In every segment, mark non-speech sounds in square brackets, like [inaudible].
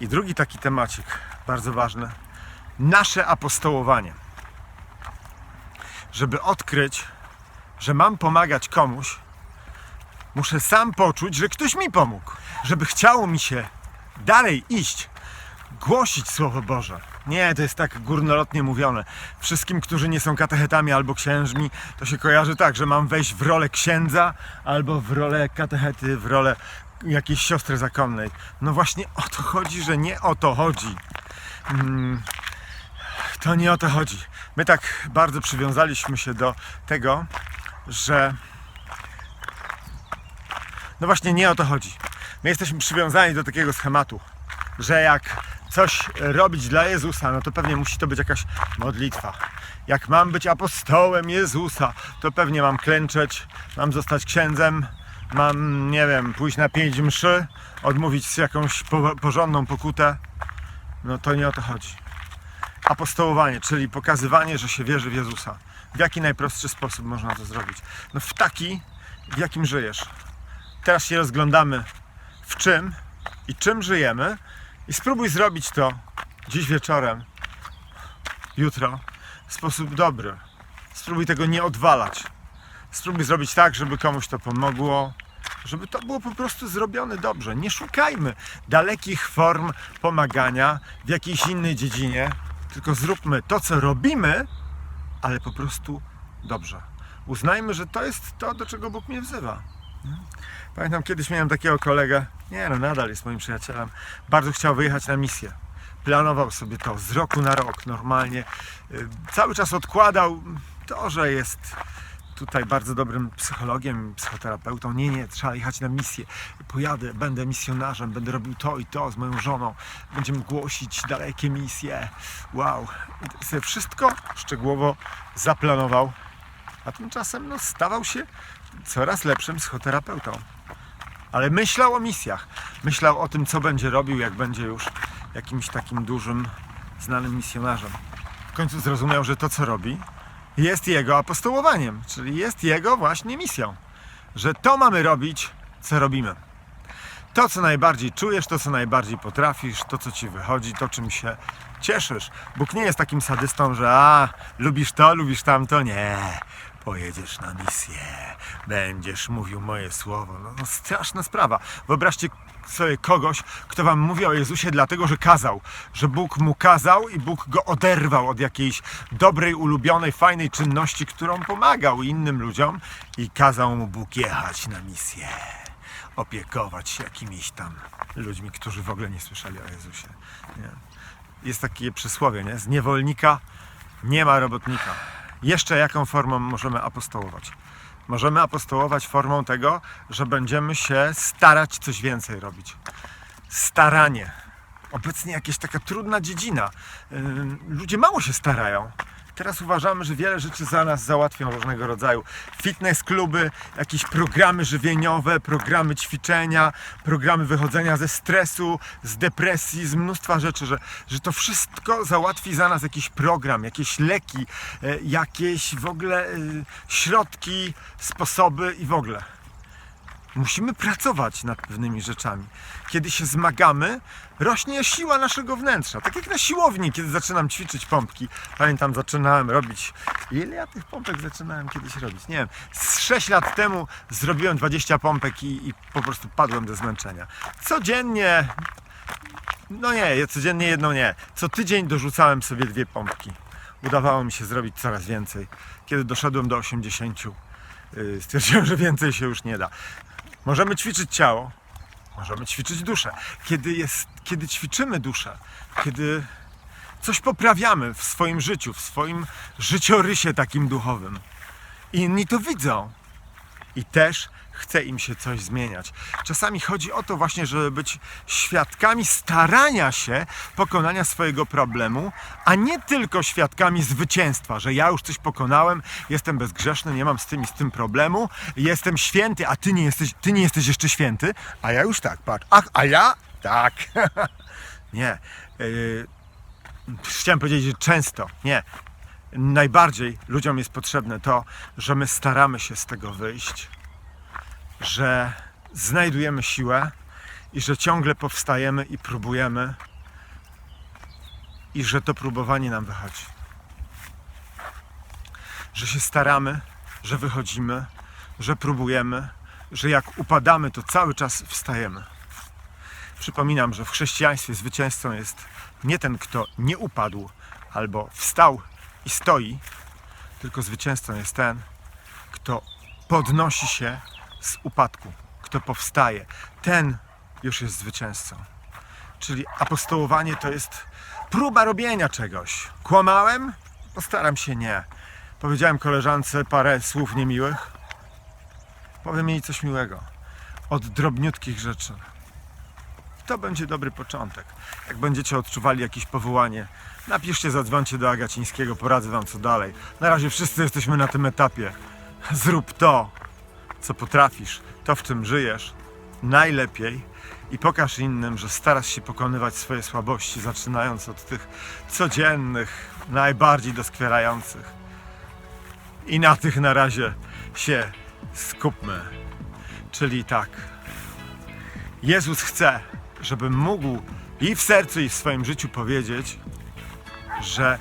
I drugi taki temacik, bardzo ważny. Nasze apostołowanie. Żeby odkryć, że mam pomagać komuś, muszę sam poczuć, że ktoś mi pomógł. Żeby chciało mi się dalej iść, głosić Słowo Boże. Nie, to jest tak górnolotnie mówione. Wszystkim, którzy nie są katechetami albo księżmi, to się kojarzy tak, że mam wejść w rolę księdza albo w rolę katechety, w rolę jakiejś siostry zakonnej. No właśnie o to chodzi, że nie o to chodzi. Mm, to nie o to chodzi. My tak bardzo przywiązaliśmy się do tego, że no właśnie nie o to chodzi. My jesteśmy przywiązani do takiego schematu, że jak coś robić dla Jezusa, no to pewnie musi to być jakaś modlitwa. Jak mam być apostołem Jezusa, to pewnie mam klęczeć, mam zostać księdzem, mam, nie wiem, pójść na pięć mszy, odmówić jakąś po- porządną pokutę. No to nie o to chodzi. Apostołowanie, czyli pokazywanie, że się wierzy w Jezusa. W jaki najprostszy sposób można to zrobić? No w taki, w jakim żyjesz. Teraz się rozglądamy w czym i czym żyjemy i spróbuj zrobić to dziś wieczorem, jutro w sposób dobry. Spróbuj tego nie odwalać. Spróbuj zrobić tak, żeby komuś to pomogło, żeby to było po prostu zrobione dobrze. Nie szukajmy dalekich form pomagania w jakiejś innej dziedzinie, tylko zróbmy to, co robimy, ale po prostu dobrze. Uznajmy, że to jest to, do czego Bóg mnie wzywa. Pamiętam kiedyś miałem takiego kolegę, nie no nadal jest moim przyjacielem, bardzo chciał wyjechać na misję. Planował sobie to z roku na rok normalnie. Y, Cały czas odkładał to, że jest tutaj bardzo dobrym psychologiem, psychoterapeutą. Nie, nie, trzeba jechać na misję. Pojadę, będę misjonarzem, będę robił to i to z moją żoną. Będziemy głosić dalekie misje. Wow. I sobie wszystko szczegółowo zaplanował. A tymczasem no, stawał się coraz lepszym psychoterapeutą. Ale myślał o misjach. Myślał o tym, co będzie robił, jak będzie już jakimś takim dużym, znanym misjonarzem. W końcu zrozumiał, że to, co robi, jest jego apostołowaniem, czyli jest jego właśnie misją. Że to mamy robić, co robimy. To, co najbardziej czujesz, to, co najbardziej potrafisz, to, co ci wychodzi, to, czym się cieszysz. Bóg nie jest takim sadystą, że a, lubisz to, lubisz tamto. Nie. Pojedziesz na misję, będziesz mówił moje słowo. No, no straszna sprawa. Wyobraźcie sobie kogoś, kto wam mówi o Jezusie dlatego, że kazał, że Bóg mu kazał i Bóg go oderwał od jakiejś dobrej, ulubionej, fajnej czynności, którą pomagał innym ludziom i kazał mu Bóg jechać na misję opiekować się jakimiś tam ludźmi, którzy w ogóle nie słyszeli o Jezusie. Nie. Jest takie przysłowie, nie? Z niewolnika nie ma robotnika. Jeszcze jaką formą możemy apostołować? Możemy apostołować formą tego, że będziemy się starać coś więcej robić. Staranie. Obecnie jakaś taka trudna dziedzina. Ludzie mało się starają. Teraz uważamy, że wiele rzeczy za nas załatwią różnego rodzaju. Fitness kluby, jakieś programy żywieniowe, programy ćwiczenia, programy wychodzenia ze stresu, z depresji, z mnóstwa rzeczy, że, że to wszystko załatwi za nas jakiś program, jakieś leki, e, jakieś w ogóle e, środki, sposoby i w ogóle. Musimy pracować nad pewnymi rzeczami. Kiedy się zmagamy, rośnie siła naszego wnętrza. Tak jak na siłowni, kiedy zaczynam ćwiczyć pompki. Pamiętam, zaczynałem robić. Ile ja tych pompek zaczynałem kiedyś robić? Nie wiem. Z 6 lat temu zrobiłem 20 pompek i, i po prostu padłem ze zmęczenia. Codziennie. No nie, codziennie jedną nie. Co tydzień dorzucałem sobie dwie pompki. Udawało mi się zrobić coraz więcej. Kiedy doszedłem do 80, yy, stwierdziłem, że więcej się już nie da. Możemy ćwiczyć ciało, możemy ćwiczyć duszę. Kiedy, jest, kiedy ćwiczymy duszę, kiedy coś poprawiamy w swoim życiu, w swoim życiorysie takim duchowym, i inni to widzą, i też chce im się coś zmieniać. Czasami chodzi o to właśnie, żeby być świadkami starania się pokonania swojego problemu, a nie tylko świadkami zwycięstwa, że ja już coś pokonałem, jestem bezgrzeszny, nie mam z tym i z tym problemu, jestem święty, a ty nie jesteś, ty nie jesteś jeszcze święty, a ja już tak, patrz. Ach, a ja? Tak. [laughs] nie. Yy, chciałem powiedzieć, że często. Nie. Najbardziej ludziom jest potrzebne to, że my staramy się z tego wyjść, że znajdujemy siłę i że ciągle powstajemy i próbujemy i że to próbowanie nam wychodzi. Że się staramy, że wychodzimy, że próbujemy, że jak upadamy, to cały czas wstajemy. Przypominam, że w chrześcijaństwie zwycięzcą jest nie ten, kto nie upadł albo wstał i stoi, tylko zwycięzcą jest ten, kto podnosi się z upadku, kto powstaje. Ten już jest zwycięzcą. Czyli apostołowanie to jest próba robienia czegoś. Kłamałem? Postaram się nie. Powiedziałem koleżance parę słów niemiłych. Powiem jej coś miłego. Od drobniutkich rzeczy. To będzie dobry początek. Jak będziecie odczuwali jakieś powołanie, napiszcie, zadzwońcie do Agacińskiego, poradzę wam co dalej. Na razie wszyscy jesteśmy na tym etapie. Zrób to, co potrafisz, to w czym żyjesz, najlepiej i pokaż innym, że starasz się pokonywać swoje słabości, zaczynając od tych codziennych, najbardziej doskwierających. I na tych na razie się skupmy. Czyli tak. Jezus chce, żebym mógł i w sercu, i w swoim życiu powiedzieć, że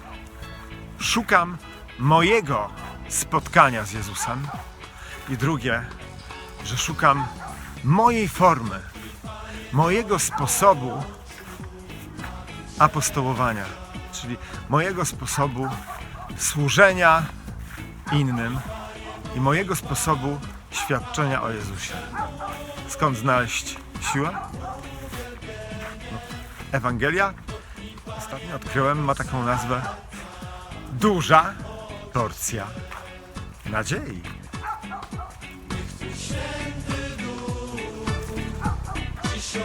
szukam mojego spotkania z Jezusem. I drugie, że szukam mojej formy, mojego sposobu apostołowania, czyli mojego sposobu służenia innym i mojego sposobu świadczenia o Jezusie. Skąd znaleźć siłę? Ewangelia, ostatnio odkryłem, ma taką nazwę. Duża porcja nadziei. Niech święty duch dziś